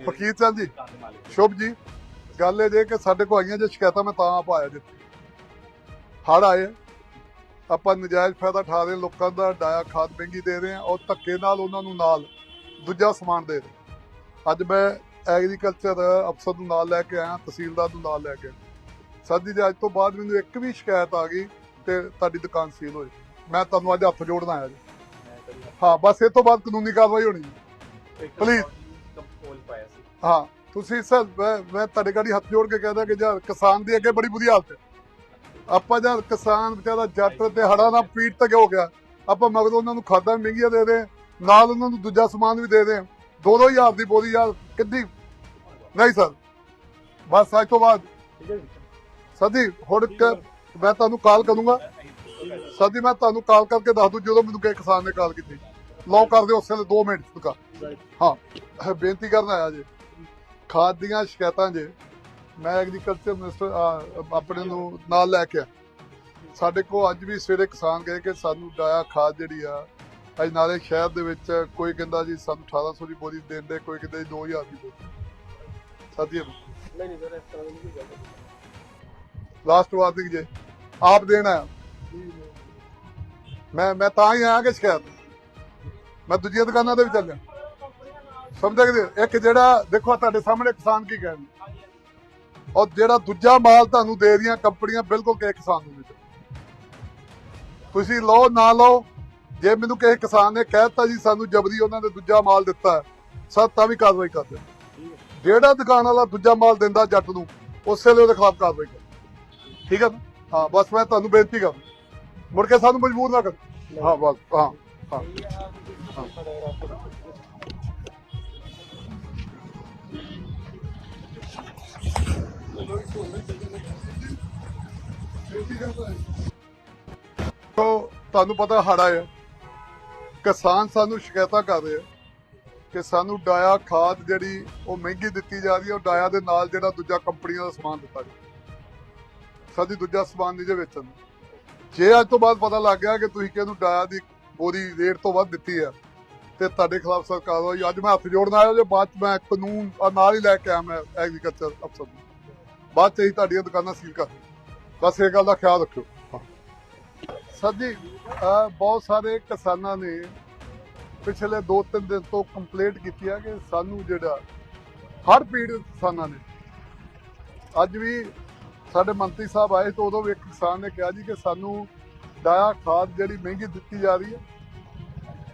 ਫਕੀਰ ਚੰਦ ਜੀ ਸ਼ੁਭ ਜੀ। ਗੱਲ ਇਹ ਜੇ ਕਿ ਸਾਡੇ ਕੋਲ ਆਈਆਂ ਜੇ ਸ਼ਿਕਾਇਤਾਂ ਮੈਂ ਤਾਂ ਆਪ ਆਇਆ ਜਿੱਥੇ। ਹੜ ਆਏ ਆਪਾਂ ਨਜਾਇਜ਼ ਫਾਇਦਾ ਉਠਾ ਰਹੇ ਲੋਕਾਂ ਦਾ ਡਾਇਆ ਖਾਦ ਮਹਿੰਗੀ ਦੇ ਰਹੇ ਆ ਔਰ ਧੱਕੇ ਨਾਲ ਉਹਨਾਂ ਨੂੰ ਨਾਲ ਦੂਜਾ ਸਮਾਨ ਦੇ ਰਹੇ ਅੱਜ ਮੈਂ ਐਗਰੀਕਲਚਰ ਅਫਸਰ ਨੂੰ ਨਾਲ ਲੈ ਕੇ ਆਇਆ ਤਹਿਸੀਲਦਾਰ ਨੂੰ ਨਾਲ ਲੈ ਕੇ ਸਰ ਜੀ ਅੱਜ ਤੋਂ ਬਾਅਦ ਮੈਨੂੰ ਇੱਕ ਵੀ ਸ਼ਿਕਾਇਤ ਆ ਗਈ ਤੇ ਤੁਹਾਡੀ ਦੁਕਾਨ ਸੀਲ ਹੋਏ ਮੈਂ ਤੁਹਾਨੂੰ ਅੱਜ ਹੱਥ ਜੋੜਨ ਆਇਆ ਜੀ। ਹਾਂ ਬਸ ਇਹ ਤੋਂ ਬਾਅਦ ਕਾਨੂੰਨੀ ਕਾਰਵਾਈ ਹੋਣੀ ਜੀ ਹਾਂ, ਤੁਸੀਂ ਸਰ, ਮੈਂ ਮੈਂ ਤੁਹਾਡੇ ਗਾੜੀ ਹੱਥ ਜੋੜ ਕੇ ਕਹਿੰਦਾ ਕਿ ਯਾਰ ਕਿਸਾਨ ਦੀ ਅੱਗੇ ਬੜੀ ਬੁਰੀ ਹਾਲਤ ਹੈ। ਆਪਾਂ ਜਦ ਕਿਸਾਨ ਵਿਚਾਰਾ ਜੱਟ ਤੇ ਹੜਾ ਨਾਲ ਪੀੜ ਤੱਕ ਹੋ ਗਿਆ? ਆਪਾਂ ਮਗਰੋਂ ਉਹਨਾਂ ਨੂੰ ਖਾਦਾਂ ਮਹਿੰਗੀਆਂ ਦੇ ਦੇ ਨਾਲ ਉਹਨਾਂ ਨੂੰ ਦੂਜਾ ਸਮਾਨ ਵੀ ਦੇ ਦੇ ਦੋ ਦੋ ਹਜ਼ਾਰ ਦੀ ਬੋਰੀ ਯਾਰ ਕਿੱਡੀ ਨਹੀਂ ਸਰ। ਬਸ ਅੱਜ ਤੋਂ ਬਾਅਦ। ਠੀਕ ਸਰ ਜੀ, ਹੁਣ ਮੈਂ ਤੁਹਾਨੂੰ ਕਾਲ ਕਰੂੰਗਾ। ਸਰ ਜੀ, ਮੈਂ ਤੁਹਾਨੂੰ ਕਾਲ ਕਰਕੇ ਦੱਸ ਦੂੰ, ਜਦੋਂ ਮੈਨੂੰ ਕਿਸੇ ਕਿਸਾਨ ਨੇ ਕਾਲ ਕੀਤੀ। ਲੋ ਕਰ ਦਿਓ ਉਸੇ ਵੇਲੇ 2 ਮਿੰਟ ਤੱਕ ਹਾਂ, ਬੇਨਤੀ ਕਰਨ ਆਇਆ ਜੀ। ਖਾਦ ਦੀਆਂ ਸ਼ਿਕਾਇਤਾਂ ਜੇ ਮੈਂ ਐਗਰੀਕਲਚਰ ਮਿਨਿਸਟਰ ਆਪਣੇ ਨੂੰ ਨਾਲ ਲੈ ਕੇ। ਸਾਡੇ ਕੋਲ ਅੱਜ ਵੀ ਸਵੇਰੇ ਕਿਸਾਨ ਗਏ ਕਿ ਸਾਨੂੰ ਡਾਇਆ ਖਾਦ ਜਿਹੜੀ ਆ ਅੱਜ ਨਾਲੇ ਸ਼ਹਿਰ ਦੇ ਵਿੱਚ ਕੋਈ ਕਹਿੰਦਾ ਜੀ ਸਾਨੂੰ 1800 ਦੀ ਬੋਰੀ ਦੇਣ ਦੇ ਕੋਈ ਕਹਿੰਦਾ ਜੀ 2000 ਦੀ ਬੋਰੀ। ਸਾਥੀਓ। ਨਹੀਂ ਨਹੀਂ ਸਰ ਇਸ ਤਰ੍ਹਾਂ ਦੀ ਕੋਈ ਗੱਲ ਲਾਸਟ ਵਾਰਨਿੰਗ ਜੇ ਆਪ ਦੇਣਾ। ਮੈਂ ਮੈਂ ਤਾਂ ਹੀ ਆਇਆ ਕਿ ਸ਼ਿਕਾਇਤ। ਮੈਂ ਦੂਜੀਆਂ ਦੁਕਾਨਾਂ ਤੇ ਵੀ ਚੱਲ ਜਾ ਸਮਝ ਇੱਕ ਜਿਹੜਾ, ਦੇਖੋ ਤੁਹਾਡੇ ਸਾਹਮਣੇ ਕਿਸਾਨ ਕੀ ਕਹਿੰਦੇ ਔਰ ਜਿਹੜਾ ਦੂਜਾ ਮਾਲ ਤੁਹਾਨੂੰ ਦੇ ਰਹੀਆਂ ਕੰਪਨੀਆਂ ਬਿਲਕੁਲ ਕਿਸੇ ਕਿਸਾਨ ਨੂੰ ਨਹੀਂ ਤੁਸੀਂ ਲਓ, ਨਾ ਲਓ, ਜੇ ਮੈਨੂੰ ਕਿਸੇ ਕਿਸਾਨ ਨੇ ਕਹਿਤਾ ਜੀ, ਸਾਨੂੰ ਜਬਰੀ ਉਹਨਾਂ ਨੇ ਦੂਜਾ ਮਾਲ ਦਿੱਤਾ ਸਰ, ਤਾਂ ਵੀ ਕਾਰਵਾਈ ਕਰਦੇ ਜਿਹੜਾ ਦੁਕਾਨ ਵਾਲਾ ਦੂਜਾ ਮਾਲ ਦਿੰਦਾ ਜੱਟ ਨੂੰ, ਉਸੇ ਵੇਲੇ ਉਹਦੇ ਖਿਲਾਫ ਕਾਰਵਾਈ ਕਰ। ਠੀਕ ਹੈ ਹਾਂ, ਬਸ ਮੈਂ ਤੁਹਾਨੂੰ ਬੇਨਤੀ ਕਰ ਮੁੜ ਕੇ ਸਾਨੂੰ ਮਜਬੂਰ ਨਾ ਕਰ। ਹਾਂ, ਬਸ, ਹਾਂ ਹਾਂ। ਤੋ ਤੁਹਾਨੂੰ ਪਤਾ ਹੜਾ ਹੈ ਕਿਸਾਨ ਸਾਨੂੰ ਸ਼ਿਕਾਇਤਾਂ ਕਰ ਰਹੇ ਆ ਕਿ ਸਾਨੂੰ ਡਾਇਆ ਖਾਦ ਜਿਹੜੀ ਉਹ ਮਹਿੰਗੀ ਦਿੱਤੀ ਜਾ ਰਹੀ ਹੈ ਉਹ ਡਾਇਆ ਦੇ ਨਾਲ ਜਿਹੜਾ ਦੂਜਾ ਕੰਪਨੀਆਂ ਦਾ ਸਮਾਨ ਦਿੱਤਾ ਗਿਆ ਸਾਡੀ ਦੂਜਾ ਸਮਾਨ ਨਹੀਂ ਜੇ ਵੇਚਣ ਨੂੰ। ਜੇ ਅੱਜ ਤੋਂ ਬਾਅਦ ਪਤਾ ਲੱਗ ਗਿਆ ਕਿ ਤੁਸੀਂ ਕਿਹਨੂੰ ਡਾਇਆ ਦੀ ਬੋਰੀ ਰੇਟ ਤੋਂ ਵੱਧ ਦਿੱਤੀ ਹੈ ਤੇ ਤੁਹਾਡੇ ਖਿਲਾਫ ਸਰਕਾਰ ਹੋਈ। ਅੱਜ ਮੈਂ ਹੱਥ ਜੋੜਨ ਆਇਆ ਜੇ ਬਾਅਦ ਚ ਮੈਂ ਕਾਨੂੰਨ ਨਾਲ ਹੀ ਲੈ ਕੇ ਆਇਆ ਮੈਂ ਐਗਰੀਕਲਚਰ ਅਫਸਰ ਨੂੰ। ਬਾਅਦ ਚ ਹੀ ਤੁਹਾਡੀਆਂ ਦੁਕਾਨਾਂ ਸੀਲ ਕਰ ਬਸ ਇਹ ਗੱਲ ਦਾ ਖਿਆਲ ਰੱਖਿਓ। ਸਰ ਜੀ ਬਹੁਤ ਸਾਰੇ ਕਿਸਾਨਾਂ ਨੇ ਪਿਛਲੇ 2-3 ਦਿਨ ਤੋਂ ਕੰਪਲੇਂਟ ਕੀਤੀ ਹੈ ਕਿ ਸਾਨੂੰ ਜਿਹੜਾ ਹਰ ਪੀੜਤ ਕਿਸਾਨਾਂ ਨੇ ਅੱਜ ਵੀ ਸਾਡੇ ਮੰਤਰੀ ਸਾਹਿਬ ਆਏ ਤਾਂ ਉਦੋਂ ਵੀ ਇੱਕ ਕਿਸਾਨ ਨੇ ਕਿਹਾ ਜੀ ਕਿ ਸਾਨੂੰ ਡਾਇਆ ਖਾਦ ਜਿਹੜੀ ਮਹਿੰਗੀ ਦਿੱਤੀ ਜਾ ਰਹੀ ਹੈ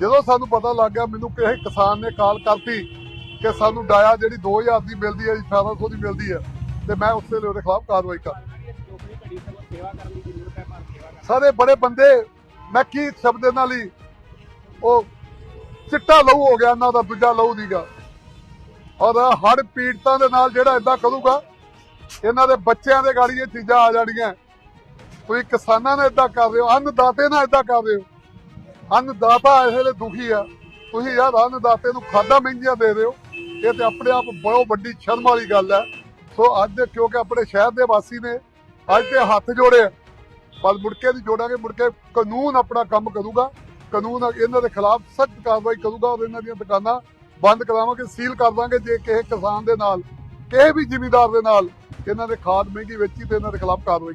ਜਦੋਂ ਸਾਨੂੰ ਪਤਾ ਲੱਗ ਗਿਆ ਮੈਨੂੰ ਕਿਸੇ ਕਿਸਾਨ ਨੇ ਕਾਲ ਕਰਤੀ ਕਿ ਸਾਨੂੰ ਡਾਇਆ ਜਿਹੜੀ 2000 ਦੀ ਮਿਲਦੀ ਹੈ 1800 ਦੀ ਮਿਲਦੀ ਹੈ, ਤੇ ਮੈਂ ਉਸੇ ਲਈ ਉਹਦੇ ਖਿਲਾਫ ਕਾਰਵਾਈ ਕਰ ਸਾਰੇ ਬੜੇ ਬੰਦੇ, ਮੈਂ ਕੀ ਸ਼ਬਦ ਨਾਲ ਹੀ ਉਹ ਚਿੱਟਾ ਲਹੂ ਹੋ ਗਿਆ ਇਹਨਾਂ ਦਾ, ਦੂਜਾ ਲਹੂ ਦੀਗਾ ਔਰ ਹੜ ਪੀੜਤਾਂ ਦੇ ਨਾਲ ਜਿਹੜਾ ਇਦਾਂ ਕਰੂਗਾ, ਇਹਨਾਂ ਦੇ ਬੱਚਿਆਂ ਦੇ ਗਾੜੀ ਇਹ ਚੀਜ਼ਾਂ ਆ ਜਾਣੀਆਂ। ਤੁਸੀਂ ਕਿਸਾਨਾਂ ਨਾਲ ਇਦਾਂ ਕਰ ਰਹੇ ਹੋ, ਅੰਨਦਾਤੇ ਨਾਲ ਇਦਾਂ ਕਰ ਰਹੇ ਹੋ। ਅੰਨਦਾਤਾ ਇਸ ਵੇਲੇ ਦੁਖੀ ਆ। ਤੁਸੀਂ ਯਾਰ ਅੰਨਦਾਤੇ ਨੂੰ ਖਾਦਾਂ ਮਹਿੰਗੀਆਂ ਦੇ ਦਿਓ। ਇਹ ਤੇ ਆਪਣੇ ਆਪ ਬਹੁਤ ਵੱਡੀ ਸ਼ਰਮ ਵਾਲੀ ਗੱਲ ਹੈ ਸੋ ਅੱਜ ਕਿਉਂਕਿ ਆਪਣੇ ਸ਼ਹਿਰ ਦੇ ਵਾਸੀ ਨੇ, ਅੱਜ ਤੇ ਹੱਥ ਜੋੜੇ ਪਰ ਮੁੜ ਕੇ ਨਹੀਂ ਜੋੜਾਂਗੇ ਮੁੜ ਕੇ ਕਾਨੂੰਨ ਆਪਣਾ ਕੰਮ ਕਰੂਗਾ। ਕਾਨੂੰਨ ਇਹਨਾਂ ਦੇ ਖਿਲਾਫ ਸਖਤ ਕਾਰਵਾਈ ਕਰੂਗਾ ਔਰ ਇਹਨਾਂ ਦੀਆਂ ਦੁਕਾਨਾਂ ਬੰਦ ਕਰਾਵਾਂਗੇ, ਸੀਲ ਕਰ ਦਾਂਗੇ ਜੇ ਕਿਸੇ ਕਿਸਾਨ ਦੇ ਨਾਲ, ਕਿਸੇ ਵੀ ਜ਼ਿਮੀਂਦਾਰ ਦੇ ਨਾਲ ਇਹਨਾਂ ਦੇ ਖਾਦ ਮਹਿੰਗੀ ਵੇਚੀ ਤੇ ਇਹਨਾਂ ਦੇ ਖਿਲਾਫ ਕਾਰਵਾਈ